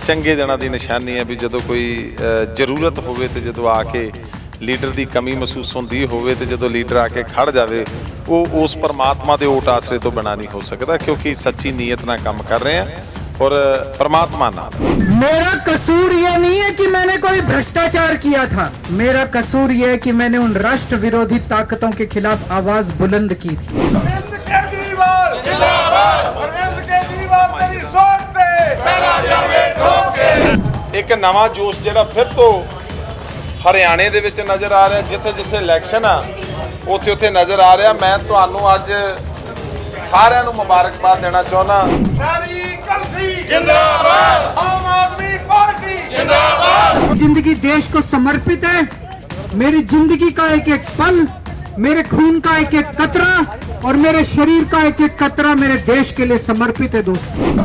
ਚੰਗੇ ਦਿਨਾਂ ਦੀ ਨਿਸ਼ਾਨੀ ਹੈ ਵੀ ਜਦੋਂ ਕੋਈ ਅ, ਜ਼ਰੂਰਤ ਹੋਵੇ ਤੇ ਜਦੋਂ ਆ ਕੇ ਲੀਡਰ ਦੀ ਕਮੀ ਮਹਿਸੂਸ ਹੁੰਦੀ ਹੋਵੇ ਤੇ ਜਦੋਂ ਲੀਡਰ ਆ ਕੇ ਖੜ ਜਾਵੇ ਉਹ ਉਸ ਪਰਮਾਤਮਾ ਦੇ ਓਟ ਆਸਰੇ ਤੋਂ ਬਿਨਾਂ ਨਹੀਂ ਹੋ ਸਕਦਾ ਕਿਉਂਕਿ ਸੱਚੀ ਨੀਅਤ ਨਾਲ ਕੰਮ ਕਰ ਰਹੇ ਆ ਔਰ ਪਰਮਾਤਮਾ ਨਾਲ मेरा कसूर ये नहीं है कि मैंने कोई भ्रष्टाचार किया था मेरा कसूर ये है कि मैंने उन राष्ट्र विरोधी ताकतों के खिलाफ आवाज बुलंद की थी ਇੱਕ ਨਵਾਂ ਜੋਸ਼ ਜਿਹੜਾ ਫਿਰ ਤੋਂ ਹਰਿਆਣੇ ਦੇ ਵਿੱਚ ਨਜ਼ਰ ਆ ਰਿਹਾ ਜਿੱਥੇ ਜਿੱਥੇ ਇਲੈਕਸ਼ਨ ਆ ਉੱਥੇ ਉੱਥੇ ਨਜ਼ਰ ਆ ਰਿਹਾ ਮੈਂ ਤੁਹਾਨੂੰ ਅੱਜ ਸਾਰਿਆਂ ਨੂੰ ਮੁਬਾਰਕਬਾਦ ਦੇਣਾ ਚਾਹੁੰਦਾ ਸਾਰੀ ਕਲਸੀ ਜਿੰਦਾਬਾਦ ਆਮ ਆਦਮੀ ਪਾਰਟੀ ਜਿੰਦਾਬਾਦ जिंदगी देश को समर्पित है मेरी जिंदगी का एक एक पल मेरे खून का एक एक कतरा और मेरे शरीर का एक एक कतरा मेरे देश के लिए समर्पित है दोस्तों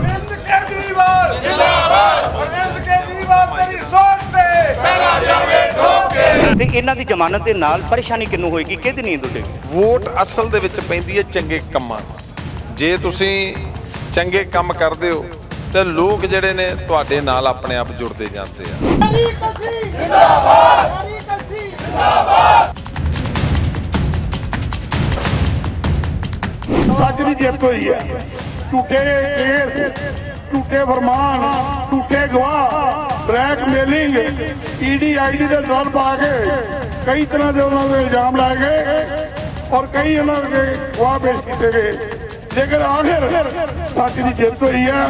ਤੇ। ਇਹਨਾਂ ਦੀ ਜ਼ਮਾਨਤ ਦੇ ਨਾਲ ਪਰੇਸ਼ਾਨੀ ਕਿੰਨੂੰ ਹੋਏਗੀ? ਕਿਹਦੀ ਨੀਂਦ ਉੱਡੇਗੀ ਵੋਟ ਅਸਲ ਦੇ ਵਿੱਚ ਪੈਂਦੀ ਹੈ ਚੰਗੇ ਕੰਮਾਂ। ਜੇ ਤੁਸੀਂ ਚੰਗੇ ਕੰਮ ਕਰਦੇ ਹੋ ਤੇ ਲੋਕ ਜਿਹੜੇ ਨੇ ਤੁਹਾਡੇ ਨਾਲ ਆਪਣੇ ਆਪ ਜੁੜਦੇ ਜਾਂਦੇ ਆ। ਸਾਰੀ ਕਲਸੀ ਜਿੰਦਾਬਾਦ ਸਾਰੀ ਕਲਸੀ ਸੱਚ ਦੀ ਜਿੱਤ ਹੋਈ ਹੈ। ਝੂਠੇ ਕੇਸ ਝੂਠੇ ਫਰਮਾਨ ਝੂਠੇ ਗਵਾਹ। ਬਲੈਕਮੇਲਿੰਗ ਈਡੀ ਆਈਡੀ ਦੇ ਦੌਰ ਪਾ ਕੇ ਕਈ ਤਰ੍ਹਾਂ ਦੇ ਉਹਨਾਂ ਦੇ ਇਲਜ਼ਾਮ ਲਾਏ ਗਏ ਔਰ ਕਈ ਉਹਨਾਂ ਦੇ ਗਵਾਹ ਪੇਸ਼ ਕੀਤੇ ਗਏ। ਲੇਕਿਨ ਆਖਿਰ ਸੱਚ ਦੀ ਜਿੱਤ ਹੋਈ ਹੈ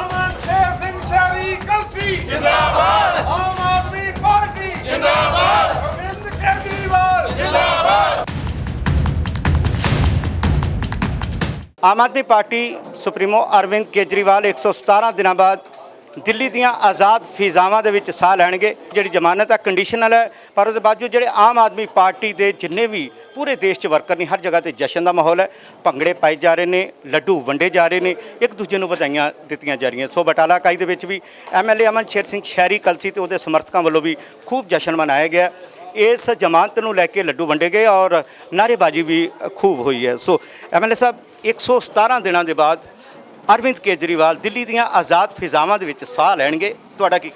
ਅਮਨ ਸ਼ੇਰ ਸਿੰਘ ਸਾਰੀ ਕਲਸੀ ਜਿੰਦਾਬਾਦ। ਆਮ ਆਦਮੀ ਪਾਰਟੀ। ਜਿੰਦਾਬਾਦ। ਅਰਵਿੰਦ ਕੇਜਰੀਵਾਲ। ਜਿੰਦਾਬਾਦ। ਆਮ ਆਦਮੀ ਪਾਰਟੀ ਸੁਪਰੀਮੋ ਅਰਵਿੰਦ ਕੇਜਰੀਵਾਲ 117 ਦਿਨਾਂ ਬਾਅਦ ਦਿੱਲੀ ਦੀਆਂ ਆਜ਼ਾਦ ਫਿਜ਼ਾਵਾਂ ਦੇ ਵਿੱਚ ਸਾਹ ਲੈਣਗੇ। ਜਿਹੜੀ ਜ਼ਮਾਨਤ ਹੈ ਕੰਡੀਸ਼ਨਲ ਹੈ, ਪਰ ਉਹਦੇ ਬਾਵਜੂਦ ਜਿਹੜੇ ਆਮ ਆਦਮੀ ਪਾਰਟੀ ਦੇ ਜਿੰਨੇ ਵੀ ਪੂਰੇ ਦੇਸ਼ 'ਚ ਵਰਕਰ ਨੇ, ਹਰ ਜਗ੍ਹਾ ਤੇ ਜਸ਼ਨ ਦਾ ਮਾਹੌਲ ਹੈ। ਭੰਗੜੇ ਪਾਏ ਜਾ ਰਹੇ ਨੇ, ਲੱਡੂ ਵੰਡੇ ਜਾ ਰਹੇ ਨੇ, ਇੱਕ ਦੂਜੇ ਨੂੰ ਵਧਾਈਆਂ ਦਿੱਤੀਆਂ ਜਾ ਰਹੀਆਂ। ਸੋ ਬਟਾਲਾ ਇਕਾਈ ਦੇ ਵਿੱਚ ਵੀ ਐਮਐਲਏ ਅਮਨ ਸ਼ੇਰ ਸਿੰਘ ਸ਼ਹਿਰੀ ਕਲਸੀ ਤੇ ਉਹਦੇ ਸਮਰਥਕਾਂ ਵੱਲੋਂ ਵੀ ਖੂਬ ਜਸ਼ਨ ਮਨਾਇਆ ਗਿਆ। ਇਸ ਜ਼ਮਾਨਤ ਨੂੰ ਲੈ ਕੇ ਲੱਡੂ ਵੰਡੇ ਗਏ ਔਰ ਨਾਅਰੇਬਾਜ਼ੀ ਵੀ ਖੂਬ ਹੋਈ ਹੈ। ਸੋ ਐਮਐਲਏ ਸਾਹਿਬ 117 ਦਿਨਾਂ ਦੇ ਬਾਅਦ ਅਰਵਿੰਦ ਕੇਜਰੀਵਾਲ ਦਿੱਲੀ ਦੀਆਂ ਆਜ਼ਾਦ ਫਿਜ਼ਾਵਾਂ ਦੇ ਵਿੱਚ ਸਾਹ ਲੈਣਗੇ। ਤੁਹਾਡਾ ਕੀ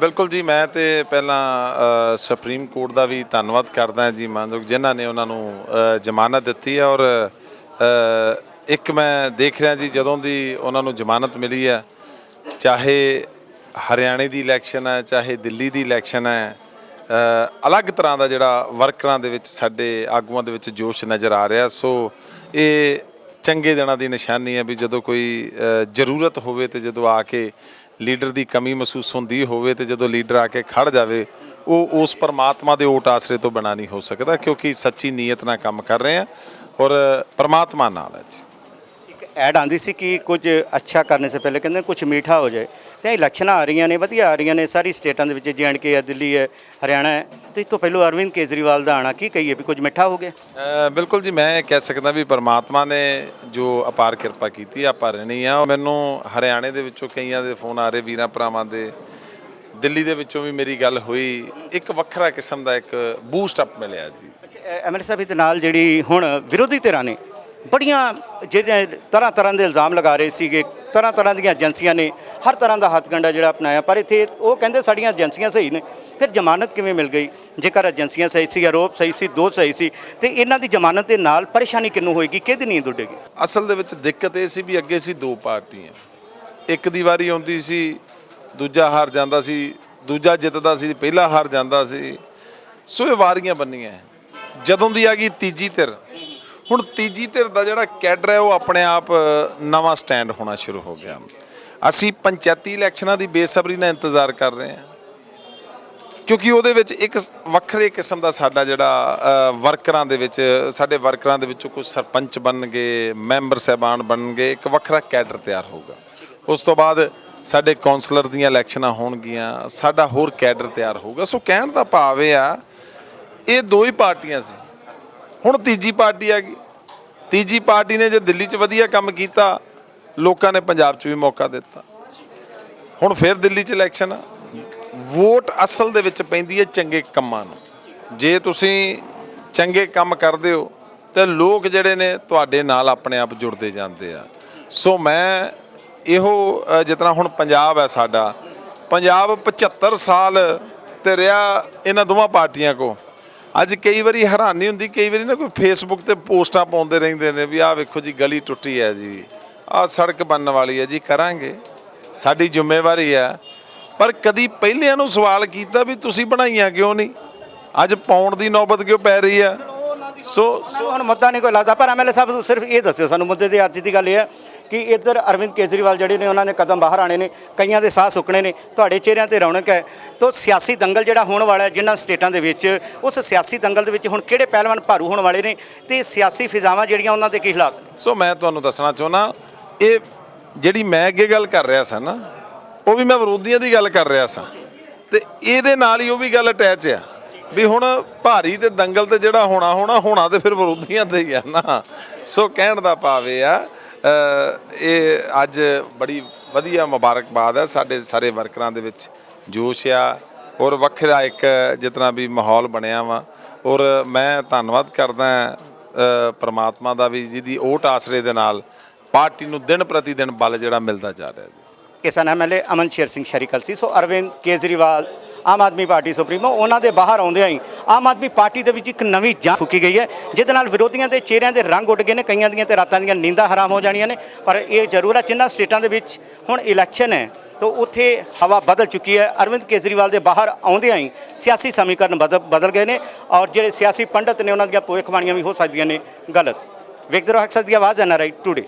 ਬਿਲਕੁਲ ਜੀ, ਮੈਂ ਤੇ ਪਹਿਲਾਂ ਸੁਪਰੀਮ ਕੋਰਟ ਦਾ ਵੀ ਧੰਨਵਾਦ ਕਰਦਾ ਜੀ ਮਾਨਯੋਗ, ਜਿਨ੍ਹਾਂ ਨੇ ਉਹਨਾਂ ਨੂੰ ਜ਼ਮਾਨਤ ਦਿੱਤੀ ਹੈ ਔਰ ਇੱਕ ਮੈਂ ਦੇਖ ਰਿਹਾ ਜੀ, ਜਦੋਂ ਦੀ ਉਹਨਾਂ ਨੂੰ ਜ਼ਮਾਨਤ ਮਿਲੀ ਹੈ, ਚਾਹੇ ਹਰਿਆਣੇ ਦੀ ਇਲੈਕਸ਼ਨ ਹੈ, ਚਾਹੇ ਦਿੱਲੀ ਦੀ ਇਲੈਕਸ਼ਨ ਹੈ ਅਲੱਗ ਤਰ੍ਹਾਂ ਦਾ ਜਿਹੜਾ ਵਰਕਰਾਂ ਦੇ ਵਿੱਚ ਸਾਡੇ ਆਗੂਆਂ ਦੇ ਵਿੱਚ ਜੋਸ਼ ਨਜ਼ਰ ਆ ਰਿਹਾ। ਸੋ, ਇਹ ਚੰਗੇ ਦਿਨਾਂ ਦੀ ਨਿਸ਼ਾਨੀ ਹੈ ਵੀ ਜਦੋਂ ਕੋਈ ਜ਼ਰੂਰਤ ਹੋਵੇ ਤੇ ਜਦੋਂ ਆ ਕੇ ਲੀਡਰ ਦੀ ਕਮੀ ਮਹਿਸੂਸ ਹੁੰਦੀ ਹੋਵੇ ਤੇ ਜਦੋਂ ਲੀਡਰ ਆ ਕੇ ਖੜ ਜਾਵੇ, ਉਹ ਉਸ ਪਰਮਾਤਮਾ ਦੇ ਓਟ ਆਸਰੇ ਤੋਂ ਬਣਾ ਨਹੀਂ ਹੋ ਸਕਦਾ ਕਿਉਂਕਿ ਸੱਚੀ ਨੀਅਤ ਨਾਲ ਕੰਮ ਕਰ ਰਹੇ ਆ ਔਰ ਪਰਮਾਤਮਾ ਨਾਲ ਹੈ ਜੀ। ਇੱਕ ਐਡ ਆਂਦੀ ਸੀ ਕਿ ਕੁਝ ਅੱਛਾ ਕਰਨ ਸੇ ਪਹਿਲੇ ਕਹਿੰਦੇ ਕੁਝ ਮੀਠਾ ਹੋ ਜਾਏ। ਤੇ ਇਲੈਕਸ਼ਨਾਂ ਆ ਰਹੀਆਂ ਨੇ, ਵਧੀਆ ਆ ਰਹੀਆਂ ਨੇ, ਸਾਰੀ ਸਟੇਟਾਂ ਦੇ ਵਿੱਚ ਕੇ ਹੈ ਦਿੱਲੀ ਹੈ, ਹਰਿਆਣਾ ਹੈ। ਤੇ ਇਸ ਤੋਂ ਪਹਿਲਾਂ ਅਰਵਿੰਦ ਕੇਜਰੀਵਾਲ ਦਾ ਆਣਾ ਕੀ ਕਹੀਏ ਵੀ ਕੁਝ ਮਿੱਠਾ ਹੋ ਗਿਆ? ਬਿਲਕੁਲ ਜੀ ਮੈਂ ਕਹਿ ਸਕਦਾ ਵੀ ਪਰਮਾਤਮਾ ਨੇ ਜੋ ਅਪਾਰ ਕਿਰਪਾ ਕੀਤੀ ਆ ਭਰਨੀ ਆ। ਮੈਨੂੰ ਹਰਿਆਣੇ ਦੇ ਵਿੱਚੋਂ ਕਈਆਂ ਦੇ ਫੋਨ ਆ ਰਹੇ ਵੀਰਾਂ ਭਰਾਵਾਂ ਦੇ। ਦਿੱਲੀ ਦੇ ਵਿੱਚੋਂ ਵੀ ਮੇਰੀ ਗੱਲ ਹੋਈ। ਇੱਕ ਵੱਖਰਾ ਕਿਸਮ ਦਾ ਇੱਕ ਬੂਸਟ ਅਪ ਮਿਲਿਆ ਜੀ। ਐਮਐਲਏ ਸਾਹਿਬ ਦੇ ਨਾਲ ਜਿਹੜੀ ਹੁਣ ਵਿਰੋਧੀ ਧਿਰਾਂ ਨੇ ਬੜੀਆਂ ਜਿਹੜੇ ਤਰ੍ਹਾਂ ਤਰ੍ਹਾਂ ਦੇ ਇਲਜ਼ਾਮ ਲਗਾ ਰਹੇ ਸੀਗੇ। ਤਰ੍ਹਾਂ ਤਰ੍ਹਾਂ ਦੀਆਂ ਏਜੰਸੀਆਂ ਨੇ, ਹਰ ਤਰ੍ਹਾਂ ਦਾ ਹੱਥਕੰਡਾ ਜਿਹੜਾ ਅਪਣਾਇਆ, ਪਰ ਇੱਥੇ ਉਹ ਕਹਿੰਦੇ ਸਾਡੀਆਂ ਏਜੰਸੀਆਂ ਸਹੀ ਨੇ। ਫਿਰ ਜ਼ਮਾਨਤ ਕਿਵੇਂ ਮਿਲ ਗਈ? ਜੇਕਰ ਏਜੰਸੀਆਂ ਸਹੀ ਸੀ ਆਰੋਪ ਸਹੀ ਸੀ, ਦੋ ਸਹੀ ਸੀ, ਤੇ ਇਹਨਾਂ ਦੀ ਜ਼ਮਾਨਤ ਦੇ ਨਾਲ ਪਰੇਸ਼ਾਨੀ ਕਿੰਨੂੰ ਹੋਏਗੀ? ਕਿਹਦੀ ਨੀਂਦ ਉੱਡੇਗੀ ਅਸਲ ਦੇ ਵਿੱਚ ਦਿੱਕਤ ਇਹ ਸੀ ਵੀ ਅੱਗੇ ਸੀ ਦੋ ਪਾਰਟੀਆਂ ਇੱਕ ਦੀ ਵਾਰੀ ਆਉਂਦੀ ਸੀ, ਦੂਜਾ ਹਾਰ ਜਾਂਦਾ ਸੀ, ਦੂਜਾ ਜਿੱਤਦਾ ਸੀ, ਪਹਿਲਾ ਹਾਰ ਜਾਂਦਾ ਸੀ। ਸੋ ਇਹ ਵਾਰੀਆਂ ਬੰਨੀਆਂ। ਜਦੋਂ ਦੀ ਆ ਗਈ ਤੀਜੀ ਧਿਰ ਹੁਣ ਤੀਜੀ ਧਿਰ ਦਾ ਜਿਹੜਾ ਕੈਡਰ ਹੈ, ਉਹ ਆਪਣੇ ਆਪ ਨਵਾਂ ਸਟੈਂਡ ਹੋਣਾ ਸ਼ੁਰੂ ਹੋ ਗਿਆ। ਅਸੀਂ ਪੰਚਾਇਤੀ ਇਲੈਕਸ਼ਨਾਂ ਦੀ ਬੇਸਬਰੀ ਨਾਲ ਇੰਤਜ਼ਾਰ ਕਰ ਰਹੇ ਹਾਂ। ਕਿਉਂਕਿ ਉਹਦੇ ਵਿੱਚ ਇੱਕ ਵੱਖਰੇ ਕਿਸਮ ਦਾ ਸਾਡਾ ਜਿਹੜਾ ਵਰਕਰਾਂ ਦੇ ਵਿੱਚ, ਸਾਡੇ ਵਰਕਰਾਂ ਦੇ ਵਿੱਚੋਂ ਕੁਝ ਸਰਪੰਚ ਬਣਨਗੇ ਮੈਂਬਰ ਸਹਿਬਾਨ ਬਣਨਗੇ ਇੱਕ ਵੱਖਰਾ ਕੈਡਰ ਤਿਆਰ ਹੋਊਗਾ। ਉਸ ਤੋਂ ਬਾਅਦ ਸਾਡੇ ਕਾਉਂਸਲਰ ਦੀਆਂ ਇਲੈਕਸ਼ਨਾਂ ਹੋਣਗੀਆਂ, ਸਾਡਾ ਹੋਰ ਕੈਡਰ ਤਿਆਰ ਹੋਊਗਾ। ਸੋ ਕਹਿਣ ਦਾ ਭਾਵ ਇਹ ਆ, ਇਹ ਦੋ ਹੀ ਪਾਰਟੀਆਂ ਸੀ। ਹੁਣ ਤੀਜੀ ਪਾਰਟੀ ਆ ਗਈ ਤੀਜੀ ਪਾਰਟੀ ਨੇ ਜੇ ਦਿੱਲੀ 'ਚ ਵਧੀਆ ਕੰਮ ਕੀਤਾ ਲੋਕਾਂ ਨੇ ਪੰਜਾਬ 'ਚ ਵੀ ਮੌਕਾ ਦਿੱਤਾ। ਹੁਣ ਫਿਰ ਦਿੱਲੀ 'ਚ ਇਲੈਕਸ਼ਨ ਆ। ਵੋਟ ਅਸਲ ਦੇ ਵਿੱਚ ਪੈਂਦੀ ਹੈ ਚੰਗੇ ਕੰਮਾਂ ਨੂੰ। ਜੇ ਤੁਸੀਂ ਚੰਗੇ ਕੰਮ ਕਰਦੇ ਹੋ ਤੇ ਲੋਕ ਜਿਹੜੇ ਨੇ ਤੁਹਾਡੇ ਨਾਲ ਆਪਣੇ ਆਪ ਜੁੜਦੇ ਜਾਂਦੇ ਆ। ਸੋ ਮੈਂ ਇਹੋ ਅ, ਜਿਸ ਤਰ੍ਹਾਂ ਹੁਣ ਪੰਜਾਬ ਹੈ ਸਾਡਾ ਪੰਜਾਬ 75 ਸਾਲ ਤੇ ਰਿਹਾ ਇਹਨਾਂ ਦੋਵਾਂ ਪਾਰਟੀਆਂ ਕੋ ਅੱਜ ਕਈ ਵਾਰੀ ਹੈਰਾਨੀ ਹੁੰਦੀ ਕਈ ਵਾਰੀ ਨਾ ਕੋਈ ਫੇਸਬੁੱਕ ਤੇ ਪੋਸਟਾਂ ਪਾਉਂਦੇ ਰਹਿੰਦੇ ਨੇ ਵੀ ਆਹ ਵੇਖੋ ਜੀ ਗਲੀ ਟੁੱਟੀ ਹੈ ਜੀ ਆਹ ਸੜਕ ਬਣਨ ਵਾਲੀ ਹੈ ਜੀ ਕਰਾਂਗੇ। ਸਾਡੀ ਜ਼ਿੰਮੇਵਾਰੀ ਹੈ। ਪਰ ਕਦੀ ਪਹਿਲਿਆਂ ਨੂੰ ਸਵਾਲ ਕੀਤਾ ਵੀ ਤੁਸੀਂ ਬਣਾਈਆਂ ਕਿਉਂ ਨਹੀਂ? ਅੱਜ ਪਾਉਣ ਦੀ ਨੌਬਤ ਕਿਉਂ ਪੈ ਰਹੀ ਹੈ? ਸੋ ਸੋ ਹੁਣ ਮੁੱਦਾ ਨਹੀਂ ਕੋਈ ਲੱਗਦਾ ਪਰ ਐਮਐਲਏ ਸਾਹਿਬ ਸਿਰਫ ਇਹ ਦੱਸਿਓ ਸਾਨੂੰ ਮੁੱਦੇ ਦੀ ਅੱਜ ਦੀ ਗੱਲ ਇਹ ਹੈ ਕਿ ਇੱਧਰ ਅਰਵਿੰਦ ਕੇਜਰੀਵਾਲ ਜਿਹੜੇ ਨੇ, ਉਹਨਾਂ ਨੇ ਕਦਮ ਬਾਹਰ ਆਣੇ ਨੇ, ਕਈਆਂ ਦੇ ਸਾਹ ਸੁੱਕਣੇ ਨੇ। ਤੁਹਾਡੇ ਚਿਹਰਿਆਂ ਤੇ ਰੌਣਕ ਹੈ। ਤੋਂ ਸਿਆਸੀ ਦੰਗਲ ਜਿਹੜਾ ਹੋਣ ਵਾਲਾ ਜਿਨ੍ਹਾਂ ਸਟੇਟਾਂ ਦੇ ਵਿੱਚ, ਉਸ ਸਿਆਸੀ ਦੰਗਲ ਦੇ ਵਿੱਚ ਹੁਣ ਕਿਹੜੇ ਪਹਿਲਵਾਨ ਭਾਰੂ ਹੋਣ ਵਾਲੇ ਨੇ ਤੇ ਸਿਆਸੀ ਫਿਜ਼ਾਵਾਂ ਜਿਹੜੀਆਂ ਉਹਨਾਂ ਦੇ ਕੀ ਹਾਲਾਤ ਸੋ ਮੈਂ ਤੁਹਾਨੂੰ ਦੱਸਣਾ ਚਾਹੁੰਦਾ, ਇਹ ਜਿਹੜੀ ਮੈਂ ਅੱਗੇ ਗੱਲ ਕਰ ਰਿਹਾ ਸਾਂ ਨਾ, ਉਹ ਵੀ ਮੈਂ ਵਿਰੋਧੀਆਂ ਦੀ ਗੱਲ ਕਰ ਰਿਹਾ ਸਾਂ। ਤੇ ਇਹਦੇ ਨਾਲ ਹੀ ਉਹ ਵੀ ਗੱਲ ਅਟੈਚ ਆ, ਵੀ ਹੁਣ ਭਾਰੀ ਤੇ ਦੰਗਲ ਤੇ ਜਿਹੜਾ ਹੋਣਾ ਹੋਣਾ ਹੋਣਾ ਤੇ ਫਿਰ ਵਿਰੋਧੀਆਂ ਤੇ ਹੀ ਆ ਨਾ। ਸੋ ਕਹਿਣ ਦਾ ਭਾਵ ਇਹ ਆ ਇਹ ਅੱਜ ਬੜੀ ਵਧੀਆ ਮੁਬਾਰਕਬਾਦ ਹੈ। ਸਾਡੇ ਸਾਰੇ ਵਰਕਰਾਂ ਦੇ ਵਿੱਚ ਜੋਸ਼ ਆ ਔਰ ਵੱਖਰਾ ਇੱਕ ਜਿਤਨਾ ਵੀ ਮਾਹੌਲ ਬਣਿਆ ਵਾ। ਔਰ ਮੈਂ ਧੰਨਵਾਦ ਕਰਦਾ ਪਰਮਾਤਮਾ ਦਾ ਵੀ, ਜਿਹਦੀ ਓਟ ਆਸਰੇ ਦੇ ਨਾਲ ਪਾਰਟੀ ਨੂੰ ਦਿਨ ਪ੍ਰਤੀ ਦਿਨ ਬਲ ਜਿਹੜਾ ਮਿਲਦਾ ਜਾ ਰਿਹਾ ਜੀ। ਕਿਸਾਨ ਐਮਐਲਏ ਅਮਨ ਸ਼ੇਰ ਸਿੰਘ ਸ਼ਰੀਕਲ ਸੀ। So Arvind Kejriwal Aam Aadmi party supremo, ਉਹਨਾਂ ਦੇ ਬਾਹਰ ਆਉਂਦਿਆਂ ਹੀ ਆਮ ਆਦਮੀ ਪਾਰਟੀ ਦੇ ਵਿੱਚ ਇੱਕ ਨਵੀਂ ਜਾਂ ਫੁੱਕੀ ਗਈ ਹੈ, ਜਿਹਦੇ ਨਾਲ ਵਿਰੋਧੀਆਂ ਦੇ ਚਿਹਰਿਆਂ ਦੇ ਰੰਗ ਉੱਡ ਗਏ ਨੇ, ਕਈਆਂ ਦੀਆਂ ਤੇ ਰਾਤਾਂ ਦੀਆਂ ਨੀਂਦਾਂ ਹਰਾਮ ਹੋ ਜਾਣੀਆਂ ਨੇ, ਪਰ ਇਹ ਜ਼ਰੂਰ ਹੈ ਜਿਨ੍ਹਾਂ ਸਟੇਟਾਂ ਦੇ ਵਿੱਚ ਹੁਣ ਇਲੈਕਸ਼ਨ ਹੈ, ਤਾਂ ਉੱਥੇ ਹਵਾ ਬਦਲ ਚੁੱਕੀ ਹੈ। ਅਰਵਿੰਦ ਕੇਜਰੀਵਾਲ ਦੇ ਬਾਹਰ ਆਉਂਦਿਆਂ ਹੀ ਸਿਆਸੀ ਸਮੀਕਰਨ ਬਦਲ ਬਦਲ ਗਏ ਨੇ ਔਰ ਜਿਹੜੇ ਸਿਆਸੀ ਪੰਡਤ ਨੇ, ਉਹਨਾਂ ਦੀਆਂ ਭਵਿੱਖਬਾਣੀਆਂ ਵੀ ਹੋ ਸਕਦੀਆਂ ਨੇ। ਗਲਤ। ਵੇਖਦੇ ਰਹੋ ਅਕਸਰ ਦੀ ਆਵਾਜ਼ ਐੱਨ ਆਰ ਆਈ ਟੂਡੇ।